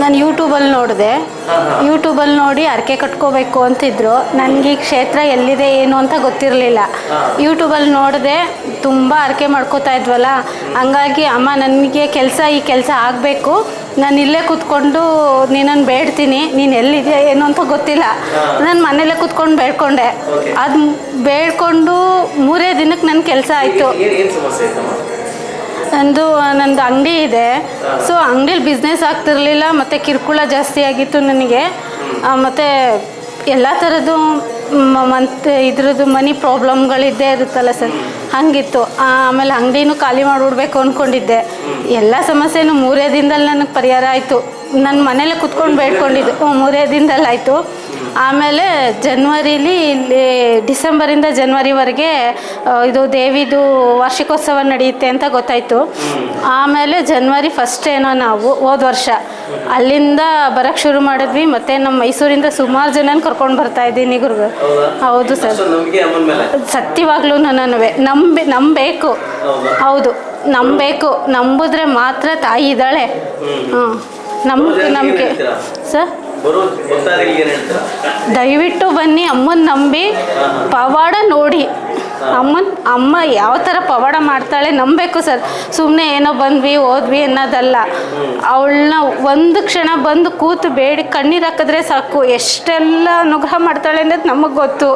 ನಾನು ಯೂಟ್ಯೂಬಲ್ಲಿ ನೋಡಿದೆ. ಯೂಟ್ಯೂಬಲ್ಲಿ ನೋಡಿ ಅರಕೆ ಕಟ್ಕೋಬೇಕು ಅಂತಿದ್ರು. ನನಗೆ ಈ ಕ್ಷೇತ್ರ ಎಲ್ಲಿದೆ ಏನು ಅಂತ ಗೊತ್ತಿರಲಿಲ್ಲ. ಯೂಟ್ಯೂಬಲ್ಲಿ ನೋಡಿದೆ ತುಂಬ ಅರಕೆ ಮಾಡ್ಕೋತಾ ಇದ್ವಲ್ಲ. ಹಂಗಾಗಿ ಅಮ್ಮ ನನಗೆ ಕೆಲಸ ಈ ಕೆಲಸ ಆಗಬೇಕು. ನಾನು ಇಲ್ಲೇ ಕೂತ್ಕೊಂಡು ನಿನ್ನನ್ನು ಬೇಡ್ತೀನಿ. ನೀನು ಎಲ್ಲಿದೆಯಾ ಏನು ಅಂತ ಗೊತ್ತಿಲ್ಲ. ನಾನು ಮನೇಲೇ ಕೂತ್ಕೊಂಡು ಬೇಡ್ಕೊಂಡೆ. ಅದು ಬೇಡ್ಕೊಂಡು ಮೂರೇ ದಿನಕ್ಕೆ ನನ್ನ ಕೆಲಸ ಆಯಿತು. ನಂದು ನಂದು ಅಂಗಡಿ ಇದೆ. ಸೊ ಅಂಗಡಿಲಿ ಬಿಸ್ನೆಸ್ ಆಗ್ತಿರಲಿಲ್ಲ, ಮತ್ತು ಕಿರುಕುಳ ಜಾಸ್ತಿ ಆಗಿತ್ತು ನನಗೆ. ಮತ್ತು ಎಲ್ಲ ಥರದ್ದು ಮಂತ್ ಇದ್ರದ್ದು ಮನಿ ಪ್ರಾಬ್ಲಮ್ಗಳಿದ್ದೇ ಇರುತ್ತಲ್ಲ ಸರ್ ಹಾಗಿತ್ತು. ಆಮೇಲೆ ಅಂಗಡಿನೂ ಖಾಲಿ ಮಾಡಿಬಿಡ್ಬೇಕು ಅಂದ್ಕೊಂಡಿದ್ದೆ ಎಲ್ಲ ಸಮಸ್ಯೆನೂ ಮೂರೇ ದಿನದಲ್ಲಿ ನನಗೆ ಪರಿಹಾರ ಆಯಿತು. ನನ್ನ ಮನೇಲೆ ಕುತ್ಕೊಂಡು ಬೇಡ್ಕೊಂಡಿದ್ದು. ಹ್ಞೂ, ಮೂರೇ ದಿನದಲ್ಲಾಯಿತು. ಆಮೇಲೆ ಜನ್ವರಿಲಿ ಇಲ್ಲಿ ಡಿಸೆಂಬರಿಂದ ಜನ್ವರಿವರೆಗೆ ಇದು ದೇವಿದು ವಾರ್ಷಿಕೋತ್ಸವ ನಡೆಯುತ್ತೆ ಅಂತ ಗೊತ್ತಾಯಿತು. ಆಮೇಲೆ ಜನ್ವರಿ ಫಸ್ಟ್ ಏನೋ ನಾವು ಹೋದ ವರ್ಷ. ಅಲ್ಲಿಂದ ಬರೋಕ್ಕೆ ಶುರು ಮಾಡಿದ್ವಿ. ಮತ್ತು ನಮ್ಮ ಮೈಸೂರಿಂದ ಸುಮಾರು ಜನನ ಕರ್ಕೊಂಡು ಬರ್ತಾ ಇದ್ದೀನಿ ಗುರುಗಳು ಹೌದು? ಸರ್. ಸತ್ಯವಾಗ್ಲೂ ನನ್ನವೇ ನಂಬಿ ನಂಬೇಕು. ಹೌದಾ? ನಂಬಬೇಕು ನಂಬಿದ್ರೆ ಮಾತ್ರ ತಾಯಿ ಇದ್ದಾಳೆ. ಹಾಂ ನಂಬಿಕೆ ನಮಗೆ ನಂಬಿಕೆ ಸರ್? ದಯವಿಟ್ಟು ಬನ್ನಿ ಅಮ್ಮನ ನಂಬಿ ಪವಾಡ ನೋಡಿ. ಅಮ್ಮನ ಅಮ್ಮ ಯಾವ ಥರ ಪವಾಡ ಮಾಡ್ತಾಳೆ ನಂಬಬೇಕು ಸರ್. ಸುಮ್ಮನೆ ಏನೋ ಬಂದ್ವಿ ಹೋದ್ವಿ ಅನ್ನೋದಲ್ಲ. ಅವಳನ್ನ ಒಂದು ಕ್ಷಣ ಬಂದು ಕೂತು ಬೇಡಿ ಕಣ್ಣೀರು ಹಾಕಿದ್ರೆ ಸಾಕು. ಎಷ್ಟೆಲ್ಲ ಅನುಗ್ರಹ ಮಾಡ್ತಾಳೆ ಅನ್ನೋದು ನಮಗೆ ಗೊತ್ತು.